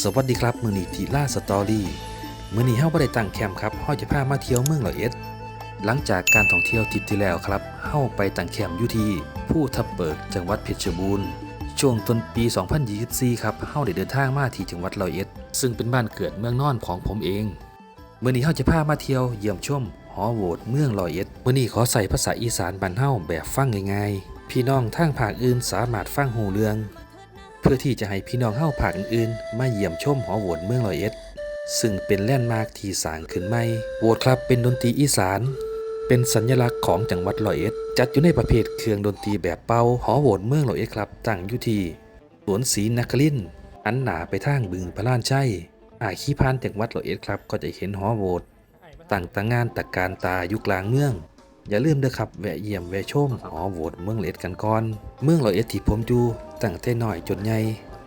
สวัสดีครับมือนีทีล่าสตอรี่มือนีเฮาบ่ได้ตั้งแคมป์ครับเฮาจะพามาเที่ยวเมืองร้อยเอ็ด หลังจากการท่องเที่ยวทริปที่แล้วครับเฮาไปตั้งแคมป์อยู่ที่ผู้ทับเบิกจังหวัดเพชรบูรณ์ช่วงต้นปี 2024 ครับเฮาได้เดินทางมาที่จังหวัดร้อยเอ็ด ซึ่งเป็นบ้านเกิดเมืองนอนของผมเองมื้อนี้เฮาจะพามาเที่ยวเยี่ยมชมหอโหวตเมืองร้อยเอ็ดมื้อนี้ขอใส่ภาษาอีสานบ้านเฮาแบบฟังง่ายๆพี่น้องทางภาคอื่นสามารถฟังหูเรื่อง เพื่อที่จะให้พี่น้องเฮาภาคอื่นๆ มาเยี่ยมชมหอโหวตเมืองร้อยเอ็ด ซึ่งเป็นแลนด์มาร์คที่สร้างขึ้นใหม่โหวตครับเป็นดนตรีอีสาน เป็นสัญลักษณ์ของจังหวัดร้อยเอ็ด จัดอยู่ในประเภทเครื่องดนตรีแบบเป่าหอโหวตเมืองร้อยเอ็ดครับตั้งอยู่ที่สวนศรีนครินอันหนาไปทางบึงพระลานชัยอาขี้พานจังหวัดร้อยเอ็ดครับก็จะเห็นหอโหวตตั้งตางานตะการตาอยู่กลางเมือง อย่าลืมเด้อครับแวะเยี่ยมแวะชมหอโหวตเมืองเอ็ดกันก่อน เมืองร้อยเอ็ดที่ผมอยู่ตั้งแต่น้อยจนใหญ่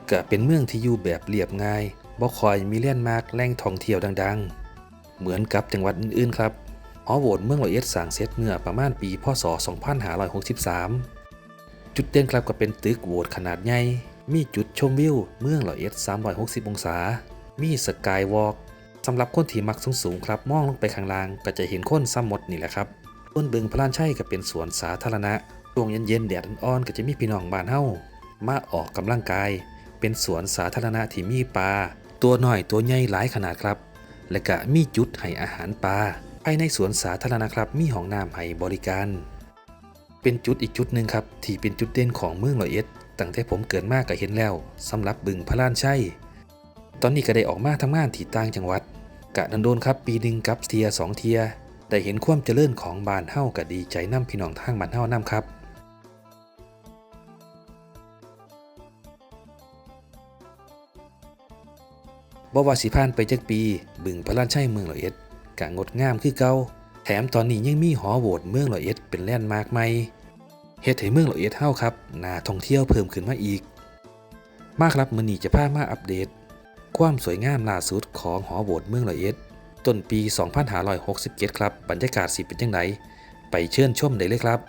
ก็เป็นเมืองที่อยู่แบบเรียบง่ายบ่คอยมีแลนด์มาร์คแหล่งท่องเที่ยวดัง ๆ เหมือนกับจังหวัดอื่นๆครับหอโหวตเมืองร้อยเอ็ดสร้างเสร็จเมื่อประมาณปีพศ 2563 จุดเด่นครับก็เป็นตึกโหวตขนาดใหญ่มีจุดชมวิวเมืองร้อยเอ็ด 360 องศา มีสกายวอล์กสำหรับคนที่มักสูงๆครับมองลงไปข้างล่างก็จะเห็นคนซ้ำหมดนี่แหละครับ ต้นบึงพลานชัยก็เป็นสวนสาธารณะช่วงเย็นๆแดดอ่อนๆก็จะมีพี่น้องบ้านเฮามาออกกำลังกาย เป็นสวนสาธารณะที่มีปลาตัวหน้อยตัวใหญ่หลายขนาดครับ และก็มีจุดให้อาหารปลาภายในสวนสาธารณะครับมีห้องน้ำให้บริการ เป็นจุดอีกจุดหนึ่งครับที่เป็นจุดเด่นของเมืองร้อยเอ็ดตั้งแต่ผมเกิดมากก็เห็นแล้วสำหรับบึงพระลานชัยตอนนี้ก็ได้ออกมาทำงานที่ต่างจังหวัดกะนันโดนครับปีหนึ่งกับเทียสองเทีย ได้เห็นความเจริญของบ้านเฮาก็ดีใจน้ำพี่น้องทางบ้านเฮาน้ำครับบ่ว่าสิผ่านไปจักปี บึงพระลาชัยเมืองร้อยเอ็ดกะงดงามคือเก่าแถมตอนนี้ยังมีหอโหวตเมืองร้อยเอ็ดเป็นแลนด์มาร์คใหม่เฮ็ดให้เมืองร้อยเอ็ดเฮาครับน่าท่องเที่ยวเพิ่มขึ้นมาอีก มากครับมื้อนี้จะพามาอัปเดต ความสวยงามล่าสุดของหอโหวตเมืองร้อยเอ็ด ต้นปี 2567 ครับ บรรยากาศสิเป็นจังไดไปเชิญชมได้เลยครับ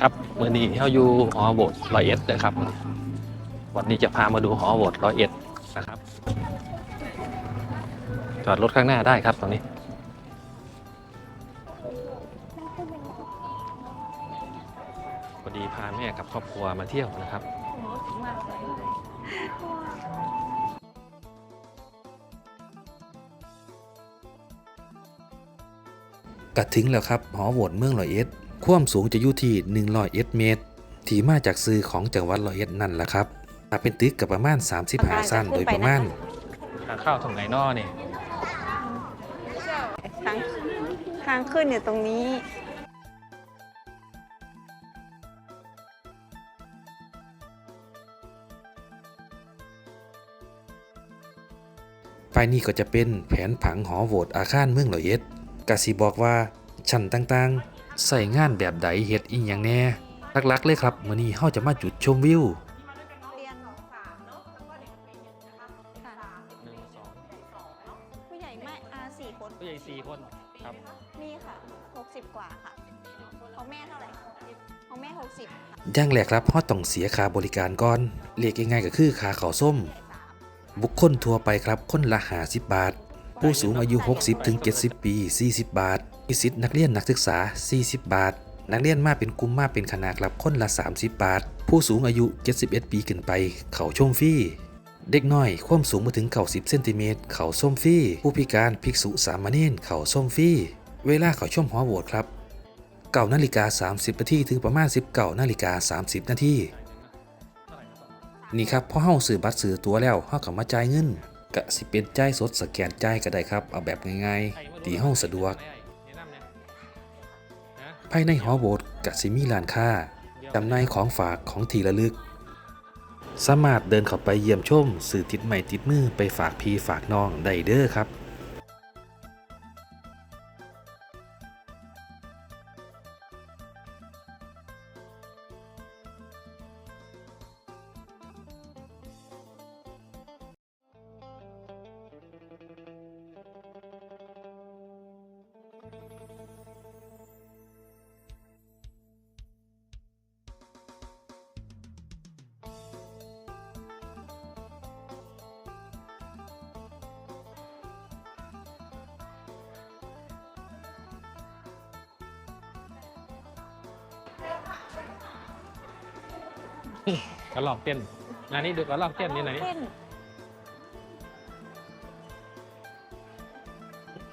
ครับเมื่อนี้เราอยู่หอโบสถ์ร้อยเอ็ดนะครับ วันนี้จะพามาดูหอโบสถ์ร้อยเอ็ดนะครับ จอดรถข้างหน้าได้ครับตรงนี้ ครอบครัวมาเที่ยวนะครับก็ถึงแล้วครับหอโหวตเมืองร้อยเอ็ดความสูงจะอยู่ที่101เมตร ที่มาจากซื้อของจังหวัดร้อยเอ็ดนั่นแหละครับถ้าเป็นตึกกับประมาณ35สั้นโดยประมาณทางเข้าตรงไหนนอเนี่ยทางทางขึ้นอยู่ตรงนี้ายนี้ก็จะเป็นแผนผังหอโหวตอาคารเมืองร้อยเอ็ดกสิบอกว่าชั้นต่างๆ ใส่งานแบบใดเฮ็ดอีหยังแน่หลักๆเลยครับมื้อนี้เฮาจะมาจุดชมวิวเรียนสองสามเนาะแล้วก็เด็กเป็นหนึ่งนะคะสามผู้ใหญ่ไม่อาสี่คนผู้ใหญ่สี่คนครับนี่ค่ะหกสิบกว่าค่ะของแม่เท่าไหร่ของแม่หกสิบค่ะอย่างแรกครับเฮาต้องเสียค่าบริการก่อนเรียกง่ายๆก็คือค่าข้าวส้ม บุคคลทั่วไปครับคนละ50บาท ผู้สูงอายุ 60ถึง70 ปี 40 บาทนิสิตนักเรียนนักศึกษา 40 บาท นักเรียนมาเป็นกลุ่มมาเป็นคณะครับคนละ 30 บาท ผู้สูงอายุ 71 ปีขึ้นไป เขาชมฟรีเด็กน้อย ความสูงมาถึงเข่า10เซนติเมตรเข่าส้มฟรีผู้พิการภิกษุสามเณรเข่าส้มฟรีเวลาเขาช่มหอโหวตครับ9นาฬิกา 30นาทีถึงประมาณ 19นาฬิกา 30 นาที นี่ครับพอเฮาซื้อบัตรซื้อตั๋วแล้วเฮาก็มาจ่ายเงินกะสิเป็นจ่ายสดสแกนจ่ายก็ได้ครับเอาแบบง่ายๆที่เฮาสะดวก ภายในหอโบสถ์กะสิมีร้านค้าจำหน่ายของฝากของทีละลึก สามารถเดินเข้าไปเยี่ยมชมสื่อติดใหม่ติดมือไปฝากพี่ฝากน้องได้เด้อครับ กระลอกเต้นอันนี้ดูกระลอกเต้นนี่ไหนนี่เต้น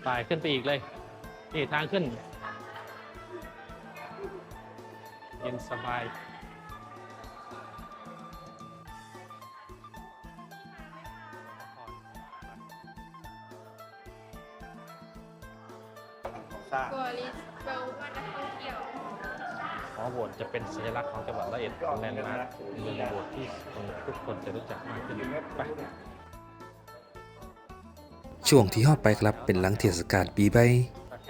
ตายขึ้นไปอีกเลย นี่ทางขึ้น เย็นสบาย จะเป็นสัญลักษณ์ของจังหวัดร้อยเอ็ดเป็นแลนด์มาร์คเมืองโบสถ์ที่ทุกคนจะรู้จักมากขึ้นไปช่วงที่เฮาไปครับเป็นหลังเทศกาลปีใหม่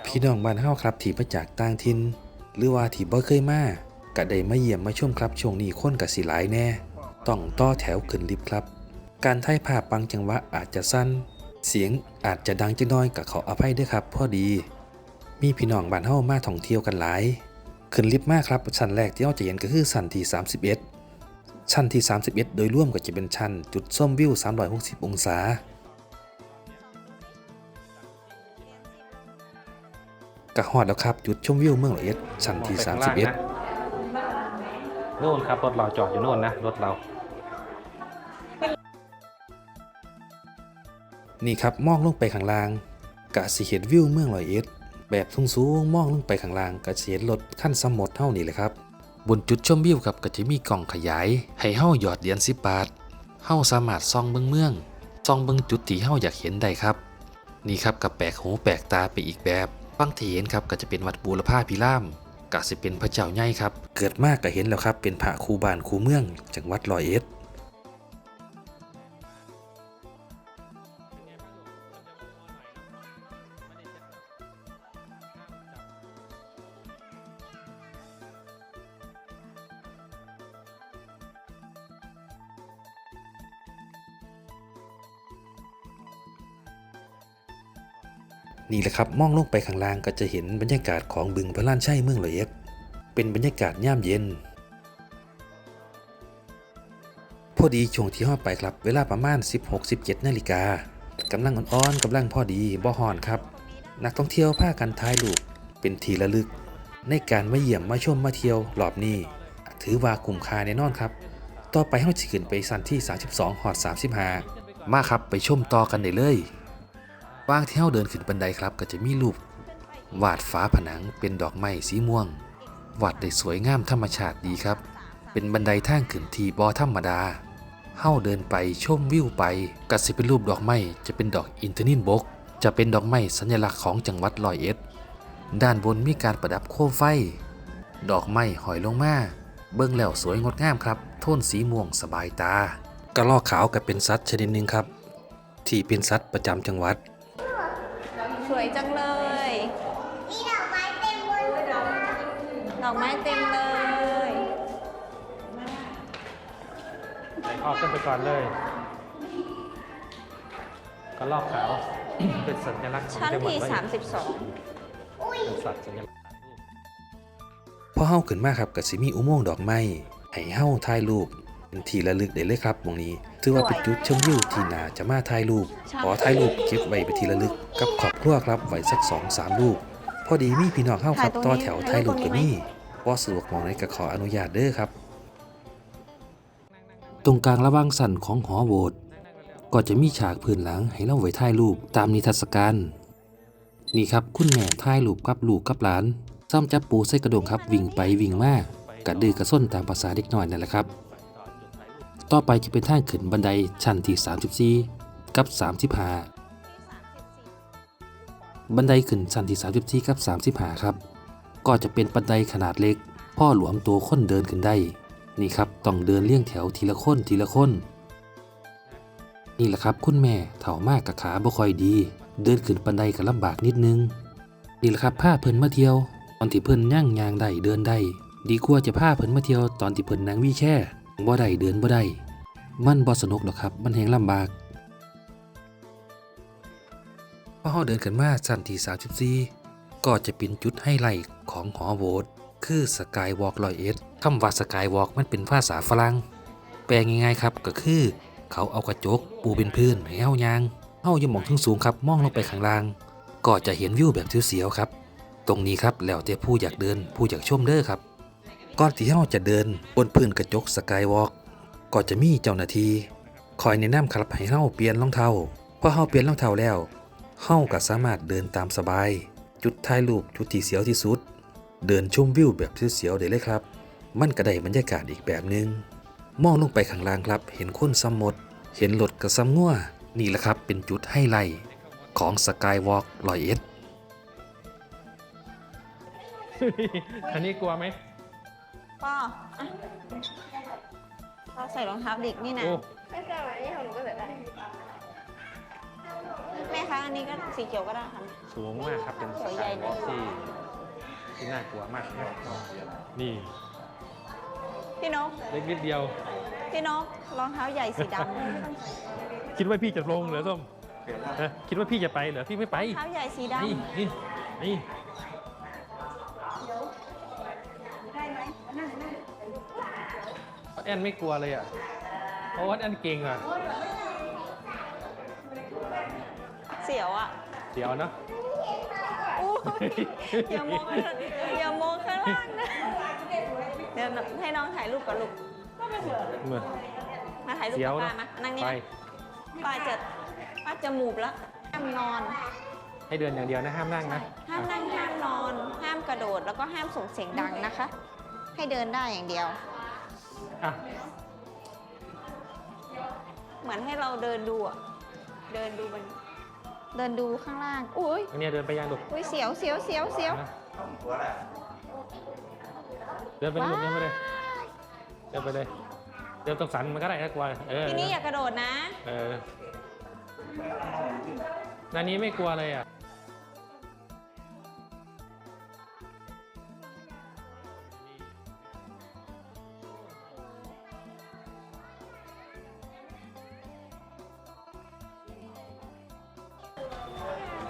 พี่น้องบ้านเฮาครับที่มาจากต่างถิ่นหรือว่าที่บ่เคยมาก็ได้มาเยี่ยมมาชมครับช่วงนี้คนก็สิหลายแน่ ต้องต่อแถวขึ้นลิฟต์ครับ การถ่ายภาพบางจังหวะอาจจะสั้น เสียงอาจจะดังจักน้อยก็ขออภัยด้วยครับพอดี มีพี่น้องบ้านเฮามาท่องเที่ยวกันหลาย ขึ้นลิฟต์มาครับชั้นแรกที่เราจะเห็นก็คือชั้นที่ 31 ชั้นที่ 31 โดยรวมก็จะเป็นชั้นจุดส้มวิว 360 องศากะฮอดแล้วครับ จุดชมวิวเมืองร้อยเอ็ดชั้นที่มองไปข้างล่างนะนู่นครับ รถเราจอดอยู่นู่นนะ รถเรา31นี่ครับมองลงไปข้างล่างกะสิเห็นวิวเมืองร้อยเอ็ด แบบสูงๆมองลงไปข้างล่างกะสิเห็นรถขั้นสมมดเท่านี้เลยครับ บนจุดชมวิวครับก็จะมีกล่องขยาย ให้เฮาหยอดเหรียญ10 บาทเฮาสามารถส่องเบิ่งเมืองส่องเบิ่งจุดที่เฮาอยากเห็นได้ครับ นี่ครับกับแปลกหูแปลกตาไปอีกแบบฟังที่เห็นครับก็จะเป็นวัดบูรพาพิรามกะสิเป็นพระเจ้าใหญ่ครับ เกิดมากก็เห็นแล้วครับเป็นพระคูบ้านคูเมืองจังหวัดร้อยเอ็ด นี่แหละครับมองลงไปข้างล่างก็จะเห็นบรรยากาศของบึงพระล้านชัยเมืองร้อยเอ็ดเป็นบรรยากาศย่ามเย็น พอดีช่วงที่ห้อไปครับ เวลาประมาณ 16-17นาฬิกากำลังอ่อนๆกำลังพอดีบ่ฮอนครับ นักท่องเที่ยวพากันถ่ายรูปเป็นทีละลึก ในการมาเยี่ยมมาชมมาเที่ยวรอบนี้ ถือว่าคุ้มค่าแน่นอนครับ ต่อไปเราจะขึ้นไปสั้นที่ 32หอด35 มาครับไปชมต่อกันได้เลย ว่างที่เฮาเดินขึ้นบันไดครับ ก็จะมีรูปวาดฝาผนังเป็นดอกไม้สีม่วงวาดได้สวยงามธรรมชาติดีครับ เป็นบันไดทางขึ้นที่บ่ธรรมดาเฮาเดินไปชมวิวไปก็สิเป็นรูปดอกไม้จะเป็นดอกอินทนินบก จะเป็นดอกไม้สัญลักษณ์ของจังหวัดร้อยเอ็ด ด้านบนมีการประดับโคมไฟ ดอกไม้หอยลงมาเบิ่งแล้วสวยงดงามครับ โทนสีม่วงสบายตากระรอกขาวก็เป็นสัตว์ชนิดหนึ่งครับ ที่เป็นสัตว์ประจำจังหวัด สวยจังเลย มีดอกไม้เต็มบนหัวดอกไม้เต็มเลย ออกขึ้นไปก่อนเลยกระลอกขาว เป็นสัญลักษณ์ของชั้นจังหวัดที่ ร้อยเอ็ด32เป็นสัตว์สัญลักษณ์ พอเฮาขึ้นมาครับก็สิมีอุโมงค์ดอกไม้ให้เฮาถ่ายรูป เป็นที่ระลึกได้เลยครับตรงนี้ ถือว่าเป็นจุดชมวิวที่น่าจะมาถ่ายรูป ขอถ่ายรูปเก็บไว้เป็นที่ระลึก กับครอบครัวครับไว้สัก2อสามรูป พอดีมีพี่น้องเฮาครับต่อแถวถ่ายรูปก็มีบ่สะดวกหมองไหนก็ขออนุญาตเด้อครับ ตรงกลางระหว่างสันของหอโบสถ์ก็จะมีฉากพื้นหลังให้เราไว้ถ่ายรูปตามนิทรรศการ นี่ครับคุณแม่ถ่ายรูปกับลูกกับหลาน ซ้ำจับปูใส่กระดงครับวิ่งไปวิ่งมากระดือกระส้นตามภาษาเด็กน้อยนั่นแหละครับ ต่อไปจะเป็นทางขึ้นบันไดชั้นที่ 34 กับ 35 บันไดขึ้นชั้นที่ 34 กับ 35 ครับ ก็จะเป็นบันไดขนาดเล็ก พ่อหลวมตัวคนเดินขึ้นได้ นี่ครับต้องเดินเลี่ยงแถวทีละคนทีละคนนี่แหละครับคุณแม่เถ่ามากกับขาบ่ค่อยดี เดินขึ้นบันไดก็ลำบากนิดนึงนี่แหละครับพาเพิ่นมาเที่ยว ตอนที่เพิ่นย่างยางได้เดินได้ดีกว่าจะพาเพิ่นมาเที่ยวตอนที่เพิ่นนั่งวีลแช่ บ่ได้เดินบ่ได้ มันบ่สนุกหรอกครับ มันแหงลำบากพอเฮาเดินขึ้นมาชั้นที่34 ก็จะเป็นจุดไฮไลท์ของหอโบสถ์คือสกายวอล์กร้อยเอ็ดคำว่าสกายวอล์กมันเป็นภาษาฝรั่งแปลง่ายๆครับก็คือเขาเอากระจกปูเป็นพื้นให้เฮายางเฮาอย่ามองถึงสูงครับมองลงไปข้างล่าง ก็จะเห็นวิวแบบเสียวๆครับ ตรงนี้ครับแล้วแต่ผู้อยากเดินผู้อยากชมเด้อครับ ก่อนที่เฮาจะเดินบนพื้นกระจกสกายวอล์กก็จะมีเจ้าหน้าที่คอยแนะนำครับให้เฮาเปลี่ยนรองเท้าพอเฮาเปลี่ยนรองเท้าแล้วเฮาก็สามารถเดินตามสบาย จุดถ่ายรูปจุดที่เสียวที่สุด เดินชมวิวแบบเสียวๆได้เลยครับ มันก็ได้บรรยากาศอีกแบบหนึง มองลงไปข้างล่างครับ เห็นคนซ้ำหมด เห็นรถกระซ้ำงัวนี่แหละครับเป็นจุดไฮไลท์ของสกายวอล์กลอยเอ็ดอันนี้กลัวไหม ป้าอะป้าใส่รองเท้าเด็กนี่นะ โอ้ไม่ใช่วันนี้ของหนูก็เหลือได้ แม่คะอันนี้ก็สีเขียวก็ได้ค่ะ สูงมากครับเป็นสสวยใหญ่กายวอล์กที่ที่น่ากลัวมากครับนี่พี่นก เล็กนิดเดียว พี่นกรองเท้าใหญ่สีดำคิดว่าพี่จะลงเหรอส้มฮะคิดว่าพี่จะไปเหรอพี่ไม่ไปรองเท้าใหญ่สีดนี่นี่นี่ แอนไม่กลัวเลยอะเพราะว่าแอนเก่งอะำเสียวอะเดี๋ยวเนาะอู้ยอย่ามองข้างอย่ามองข้างล่างนะเดี๋ยวให้น้องถ่ายรูปกับลูกเหมือนมาถ่ายรูปเสียกัวบป้านะมานั่งนี่ไปนะป้าจะป้าจะหมูบแล้วห้ามนอน ให้เดินอย่างเดียวนะห้ามนั่งนะห้ามนั่งห้ามนอน ห้ามกระโดดแล้วก็ห้ามส่งเสียงดังนะคะ ให้เดินได้อย่างเดียว อะ เหมือนให้เราเดินดูอะเดินดูมัน เดินดูข้างล่าง อุ้ยอันเนี้ยเดินไปยังลูกอุ้ยเสียวเสียวเสียวเสียวนะเดินไปเลยลูกเดินไปเลย เดินไปเลย เดินตรงสันมันก็ได้ถ้ากลัวเออทีนี้อย่ากระโดดนะ เออนานี้ไม่กลัวเลยอะ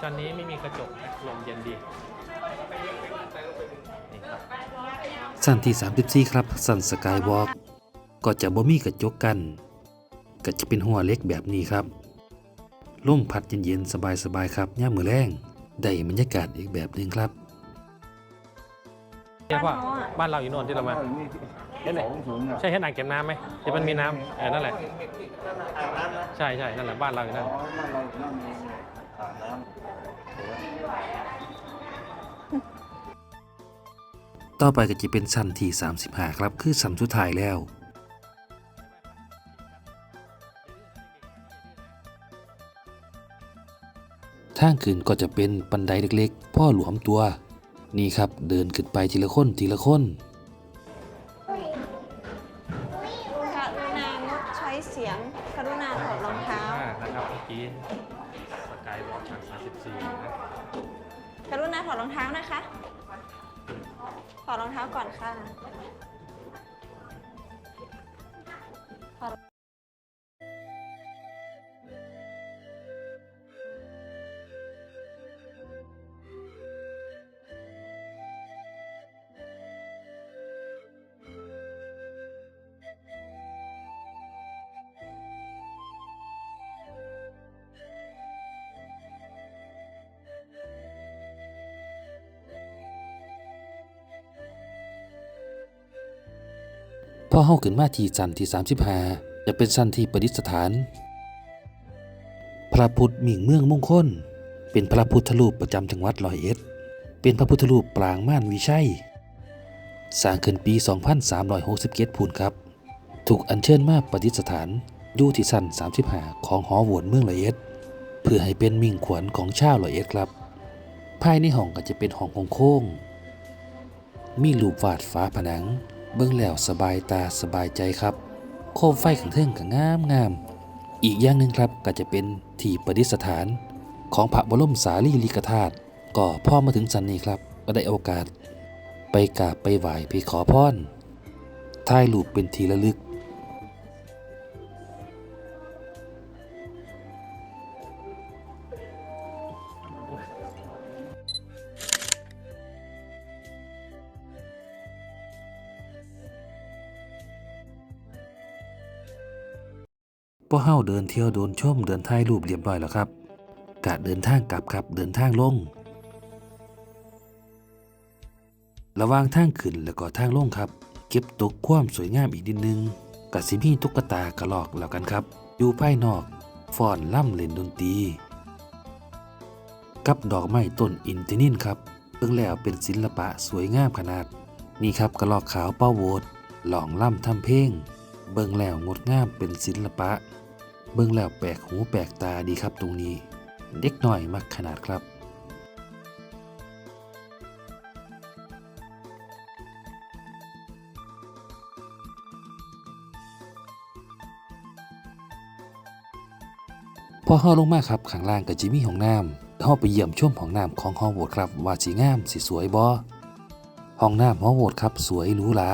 จานนี้ไม่มีกระจกนะลมเย็นดีนี่ครับสั้นที่ 34 ครับ สั้นสกายวอล์กก็จะบ่มีกระจกกัน ก็จะเป็นหัวเล็กแบบนี้ครับลมพัดเย็นๆสบายๆครับย่ามมือแรงได้บรรยากาศอีกแบบหนึ่งครับเรียกว่าบ้านเขาอะบ้านเราอยู่โน่นที่เรามาเห็นไหมใช่เห็นอ่างเก็บน้ำไหมที่มันมีน้ำเออนั่นแหละใช่ใช่นั่นแหละบ้านเราอยู่นั่น ต่อไปก็จะเป็นสั้นที่ 35 ครับ คือสั้นสุดท้ายแล้วทางขึ้นก็จะเป็นบันไดเล็กๆ พ่อหลวมตัว นี่ครับเดินขึ้นไปทีละคนทีละคนกรุณางดใช้เสียงกรุณาถอดรองเท้ามากนะครับเมื่อกี้สกายวอล์กทาง34นะกรุณาถอดรองเท้านะคะ ถอดรองเท้าก่อนค่ะ อเฮาขึ้นมาที่สั้นที่ 35 จะเป็นสั้นที่ประดิษฐาน พระพุทธมิ่งเมืองมงคล เป็นพระพุทธรูปประจำจังหวัดร้อยเอ็ด เป็นพระพุทธรูปปรางม่านวิชัย สร้างขึ้นปี 2367พูนครับ ถูกอัญเชิญมาประดิษฐานอยู่ที่สั้น35 ของหอโหวนเมืองร้อยเอ็ด เพื่อให้เป็นมิ่งขวัญของชาวร้อยเอ็ดครับ ภายในห้องก็จะเป็นห้องโค้งมีรูปวาดฝาผนัง เบิ่งแล้วสบายตาสบายใจครับ โคมไฟขังเทิงก็งามงาม อีกอย่างหนึ่งครับก็จะเป็นที่ประดิษฐาน ของพระบรมสารีริกธาตุก็พ่อมาถึงสันนี้ครับก็ได้โอกาส ไปกราบไปไหว้ไปขอพรถ่ายรูปเป็นทีละลึก พอเฮาเดินเที่ยวโดนชมเดินถ่ายรูปเรียบร้อยแล้วครับกะเดินทางกลับครับเดินทางลง ระว่างทางขึ้นแล้วก็ทางลงครับ เก็บตกความสวยงามอีกนิดนึงกับสิมีตุ๊กตากระลอกแล้วกันครับ อยู่ภายนอกฟ้อนล่ำเล่นดนตรีกับดอกไม้ต้นอินทนินครับเบิ่งแล้วเป็นศิลปะสวยงามขนาด นี่ครับกระลอกขาวเป้าโวดหลองล่ำทำเพลงเบิ่งแล้วงดงามเป็นศิลปะ เบิ่งแล้วแปลกหูแปลกตาดีครับตรงนี้ เด็กหน่อยมักขนาดครับพอเฮาลงมาครับข้างล่างก็จิมีห้องน้ำเฮาไปเยี่ยมชมห้องน้ำของฮอโวดครับว่าสิงามสิสวยบ่ห้องน้ำฮอโวดครับสวยหรูหรา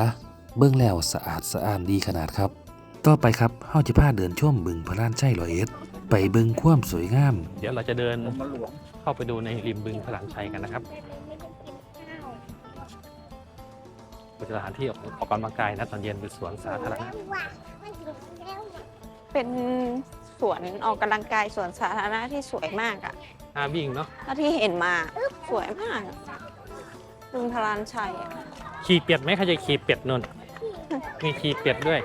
เบิ่งแล้วสะอาดสะอ้านดีขนาดครับ ต่อไปครับเฮาจะพาเดินชมบึงพระลานชัยร้อยเอ็ด ไปเบิ่งความสวยงาม เดี๋ยวเราจะเดินเข้าไปดูในริมบึงพลานชัยกันนะครับเป็นสถานที่ออกออกกำลังกายนะตอนเย็นเป็นสวนสาธารณะเป็นสวนออกกำลังกายสวนสาธารณะที่สวยมากอะห้าวิ่งเนาะถ้าที่เห็นมาสวยมากอะบึงพลานชัยอะขี่เป็ดไหมใครจะขี่เป็ดนนมีขี่เป็ดด้วย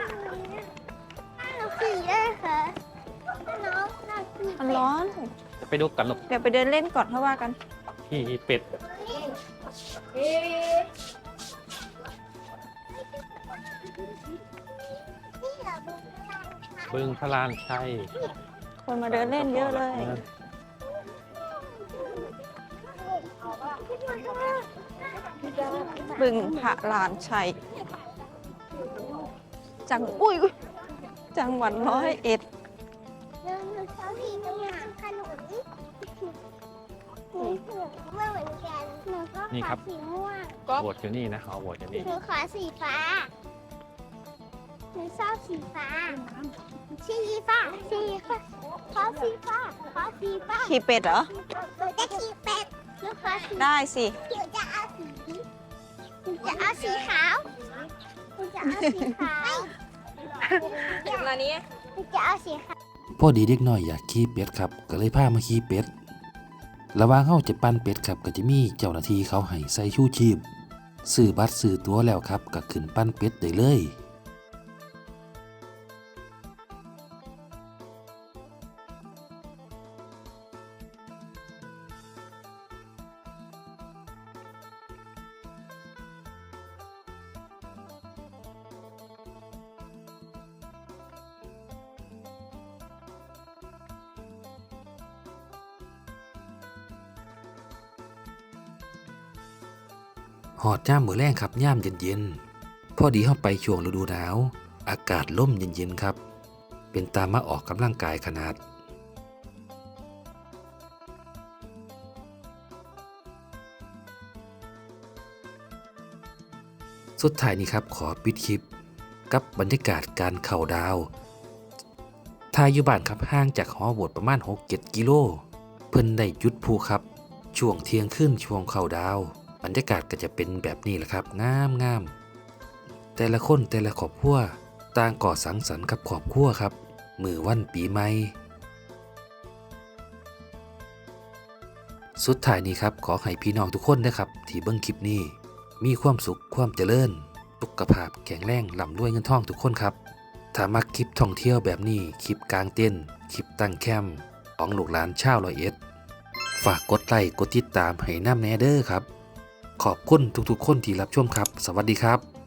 ไปดูกันหรอกเดี๋ยวไปเดินเล่นก่อนเพราะว่ากันขี่เป็ดบึงพลานชัยคนมาเดินเล่นเยอะเลย บึงพระลานชัย จัง อุ้ยอุ๊ยจังหวัดร้อยเอ็ด นูก็นี่ครัขาบสีม่วงโหวตอยู่นี่นะขอโหวตอยู่นี่หนูขอสีฟ้าหนูชอบสีฟ้าสีฟ้าสีฟ้าขอสีฟ้าขอสีฟ้าขี่เป็ดเหรอ หนูจะขี่เป็ดหนูขอสีได้สิ หนูจะเอาสีหนูจะเอาสีขาวหนูจะเอาสีขาวมานี้หนูจะเอาสีขาว พอดีเด็กน้อยอยากขี่เป็ดครับ ก็เลยพามาขี่เป็ด ระหว่างเฮาจะปั่นเป็ดครับก็จะมีเจ้าหน้าที่เขาให้ใส่ชูชีพซื้อบัตรซื้อตั๋วแล้วครับก็ขึ้นปั่นเป็ดได้เลย หอดย่ามมือแรงครับย่ามเย็นๆพอดีเข้าไปช่วงฤดูหนาว อากาศล่มเย็นๆครับ เป็นตามมาออกกำลังกายขนาด สุดท้ายนี้ครับขอปิดคลิป กับบรรยากาศการเข่าดาวทายอยู่บ้านครับห่างจากหอโบสถ์ประมาณ 6-7 กิโล เพิ่นได้หยุดภูครับ ช่วงเที่ยงขึ้นช่วงเข้าดาว รรยากาศก็จะเป็นแบบนี้แหละครับงามงามแต่ละคนแต่ละครอบครัวต่างก่อสังสรรค์กับครอบครัวครับ มือวันปีใหม่สุดท้ายนี้ครับขอให้พี่น้องทุกคนนะครับ ที่เบิ่งคลิปนี้ มีความสุขความเจริญสุขภาพแข็งแรงลำด้วยเงินทองทุกคนครับ ถ้ามักคลิปท่องเที่ยวแบบนี้คลิปกลางเต้นคลิปตั้งแคมป์ของลูกหลานชาวร้อยเอ็ด ฝากกดไลค์กดติดตามให้น้ำแนเดอร์ครับ ขอบคุณทุกๆ คนที่รับชมครับ สวัสดีครับ